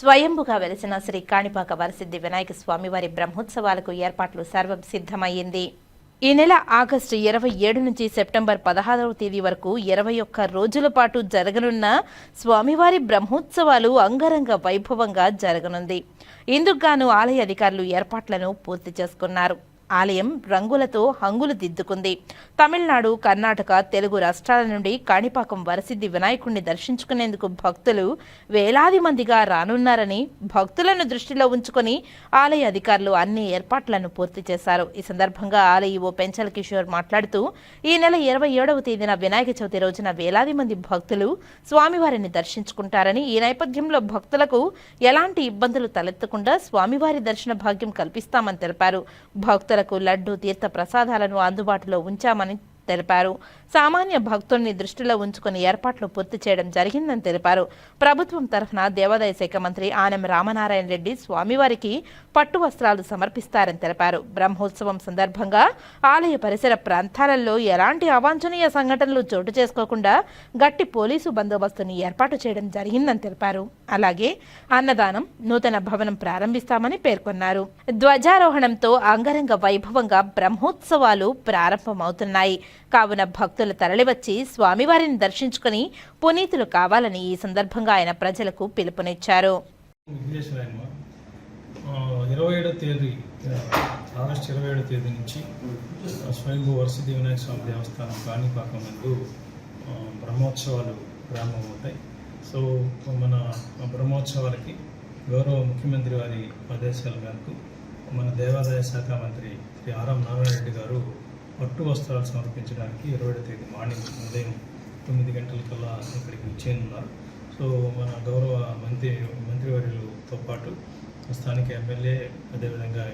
స్వయంభుగా వెలిసిన శ్రీ కాణిపాక వరసిద్ధి వినాయక స్వామివారి బ్రహ్మోత్సవాలకు ఏర్పాట్లు సర్వం సిద్ధమైంది. ఈ నెల ఆగస్టు ఇరవై ఏడు నుంచి సెప్టెంబర్ పదహారవ తేదీ వరకు ఇరవై ఒక్క రోజుల పాటు జరగనున్న స్వామివారి బ్రహ్మోత్సవాలు అంగరంగ వైభవంగా జరగనుంది. ఇందుకు గాను ఆలయ అధికారులు ఏర్పాట్లను పూర్తి చేసుకున్నారు. ఆలయం రంగులతో హంగులు దిద్దుకుంది తమిళనాడు కర్ణాటక తెలుగు రాష్ట్రాల నుండి కాణిపాకం వరసిద్ధి వినాయకుడిని దర్శించుకునేందుకు భక్తులు వేలాది మందిగా రానున్నారని భక్తులను దృష్టిలో ఉంచుకొని ఆలయ అధికారులు అన్ని ఏర్పాట్లను పూర్తి చేశారు. ఈ సందర్భంగా ఆలయ ఓ పెంచల కిషోర్ మాట్లాడుతూ ఈ నెల ఇరవై ఏడవ తేదీన వినాయక చవితి రోజున వేలాది మంది భక్తులు స్వామివారిని దర్శించుకుంటారని ఈ నేపథ్యంలో భక్తులకు ఎలాంటి ఇబ్బందులు తలెత్తకుండా స్వామివారి దర్శన భాగ్యం కల్పిస్తామని తెలిపారు. భక్తులకు లడ్డు తీర్థ ప్రసాదాలను అందుబాటులో ఉంచామని తెలిపారు. సామాన్య భక్తుల్ని దృష్టిలో ఉంచుకుని ఏర్పాట్లు పూర్తి చేయడం జరిగిందని తెలిపారు. ప్రభుత్వం తరఫున దేవాదాయ శాఖ మంత్రి ఆనం రామనారాయణ రెడ్డి స్వామివారికి పట్టు వస్త్రాలు సమర్పిస్తారని తెలిపారు. బ్రహ్మోత్సవం సందర్భంగా ఆలయ పరిసర ప్రాంతాలలో ఎలాంటి అవాంఛనీయ సంఘటనలు చోటు చేసుకోకుండా గట్టి పోలీసు బందోబస్తుని ఏర్పాటు చేయడం జరిగిందని తెలిపారు. అలాగే అన్నదానం నూతన భవనం ప్రారంభిస్తామని పేర్కొన్నారు. ధ్వజారోహణంతో అంగరంగ వైభవంగా బ్రహ్మోత్సవాలు ప్రారంభమవుతున్నాయి. కావున భక్తులు తరలివచ్చి స్వామివారిని దర్శించుకుని పునీతులు కావాలని ఈ సందర్భంగా ఆయన ప్రజలకు పిలుపునిచ్చారు. ఇరవై ఏడో తేదీ ఆగస్టు ఇరవై ఏడో తేదీ నుంచి స్వయంభూ వరసిద్ధి వినాయక స్వామి దేవస్థానం కాణిపాకం నందు బ్రహ్మోత్సవాలు ప్రారంభమవుతాయి సో మన బ్రహ్మోత్సవాలకి గౌరవ ముఖ్యమంత్రి వారి ఆదేశాల మేరకు మన దేవాదాయ శాఖ మంత్రి శ్రీ ఆర్ఎం నారాయణ రెడ్డి గారు పట్టు వస్త్రాలు సమర్పించడానికి ఇరవై తేదీ మార్నింగ్ ఉదయం తొమ్మిది గంటలకల్లా ఇక్కడికి వచ్చేయనున్నారు సో మన గౌరవ మంత్రి మంత్రివర్యులతో పాటు స్థానిక ఎమ్మెల్యే అదేవిధంగా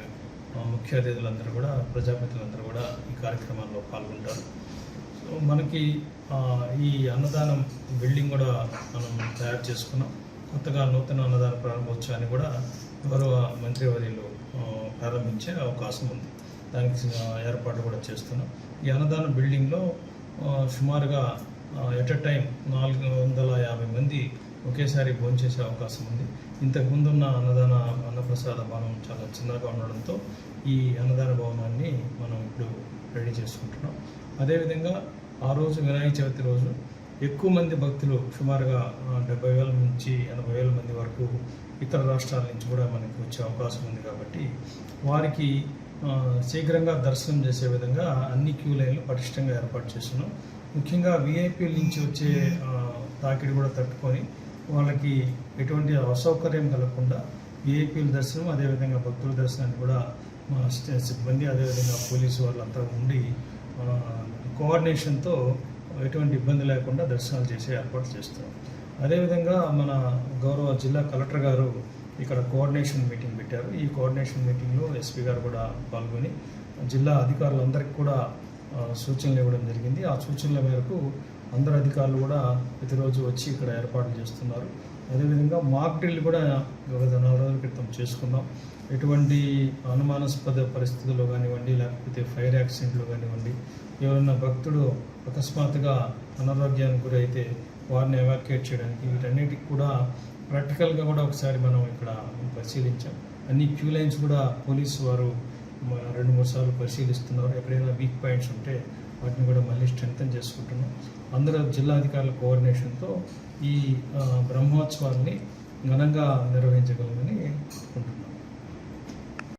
ముఖ్య అతిథులందరూ కూడా ప్రజాప్రతినిధులందరూ కూడా ఈ కార్యక్రమాల్లో పాల్గొంటారు. సో మనకి ఈ అన్నదానం బిల్డింగ్ కూడా మనం తయారు చేసుకున్నాం. కొత్తగా నూతన అన్నదాన ప్రారంభోత్సవాన్ని కూడా గౌరవ మంత్రివర్యులు ప్రారంభించే అవకాశం ఉంది. దానికి ఏర్పాటు ఏర్పాట్లు కూడా చేస్తున్నాం. ఈ అన్నదాన బిల్డింగ్లో సుమారుగా ఎట్ ఎ టైం నాలుగు వందల యాభై మంది ఒకేసారి భోంచేసే అవకాశం ఉంది. ఇంతకు ముందున్న అన్నదాన అన్నప్రసాద భవనం చాలా చిన్నగా ఉండడంతో ఈ అన్నదాన భవనాన్ని మనం ఇప్పుడు రెడీ చేసుకుంటున్నాం. అదేవిధంగా ఆ రోజు వినాయక చవితి రోజు ఎక్కువ మంది భక్తులు సుమారుగా డెబ్బై వేల నుంచి ఎనభై వేల మంది వరకు ఇతర రాష్ట్రాల నుంచి కూడా మనకి వచ్చే అవకాశం ఉంది కాబట్టి వారికి శీఘ్రంగా దర్శనం చేసే విధంగా అన్ని క్యూ లైన్లు పటిష్టంగా ఏర్పాటు చేస్తున్నాం. ముఖ్యంగా విఐపీల నుంచి వచ్చే తాకిడి కూడా తట్టుకొని వాళ్ళకి ఎటువంటి అసౌకర్యం కలగకుండా విఐపీల దర్శనం అదేవిధంగా భక్తుల దర్శనాన్ని కూడా మా సిబ్బంది అదేవిధంగా పోలీసు వాళ్ళంతా ఉండి కోఆర్డినేషన్తో ఎటువంటి ఇబ్బంది లేకుండా దర్శనాలు చేసే ఏర్పాటు చేస్తున్నాం. అదేవిధంగా మన గౌరవ జిల్లా కలెక్టర్ గారు ఇక్కడ కోఆర్డినేషన్ మీటింగ్ పెట్టారు. ఈ కోఆర్డినేషన్ మీటింగ్లో ఎస్పీ గారు కూడా పాల్గొని జిల్లా అధికారులందరికీ కూడా సూచనలు ఇవ్వడం జరిగింది. ఆ సూచనల మేరకు అందరు అధికారులు కూడా ప్రతిరోజు వచ్చి ఇక్కడ ఏర్పాట్లు చేస్తున్నారు. అదేవిధంగా మాక్ డ్రిల్ కూడా గత నాలుగు రోజుల క్రితం చేసుకున్నాం. ఎటువంటి అనుమానాస్పద పరిస్థితుల్లో కానివ్వండి లేకపోతే ఫైర్ యాక్సిడెంట్లు కానివ్వండి ఎవరైనా భక్తుడు అకస్మాత్తుగా అనారోగ్యానికి గురైతే వారిని ఎవాక్యుయేట్ చేయడానికి వీటన్నిటికి కూడా ప్రాక్టికల్గా కూడా ఒకసారి మనం ఇక్కడ పరిశీలించాం. అన్ని క్యూ లైన్స్ కూడా పోలీసు వారు రెండు మూడు సార్లు పరిశీలిస్తున్నారు. ఎక్కడైనా వీక్ పాయింట్స్ ఉంటే వాటిని కూడా మళ్ళీ స్ట్రెంగ్తన్ చేసుకుంటున్నాం. అందరూ జిల్లా అధికారుల కోఆర్డినేషన్తో ఈ బ్రహ్మోత్సవాన్ని ఘనంగా నిర్వహించగలమని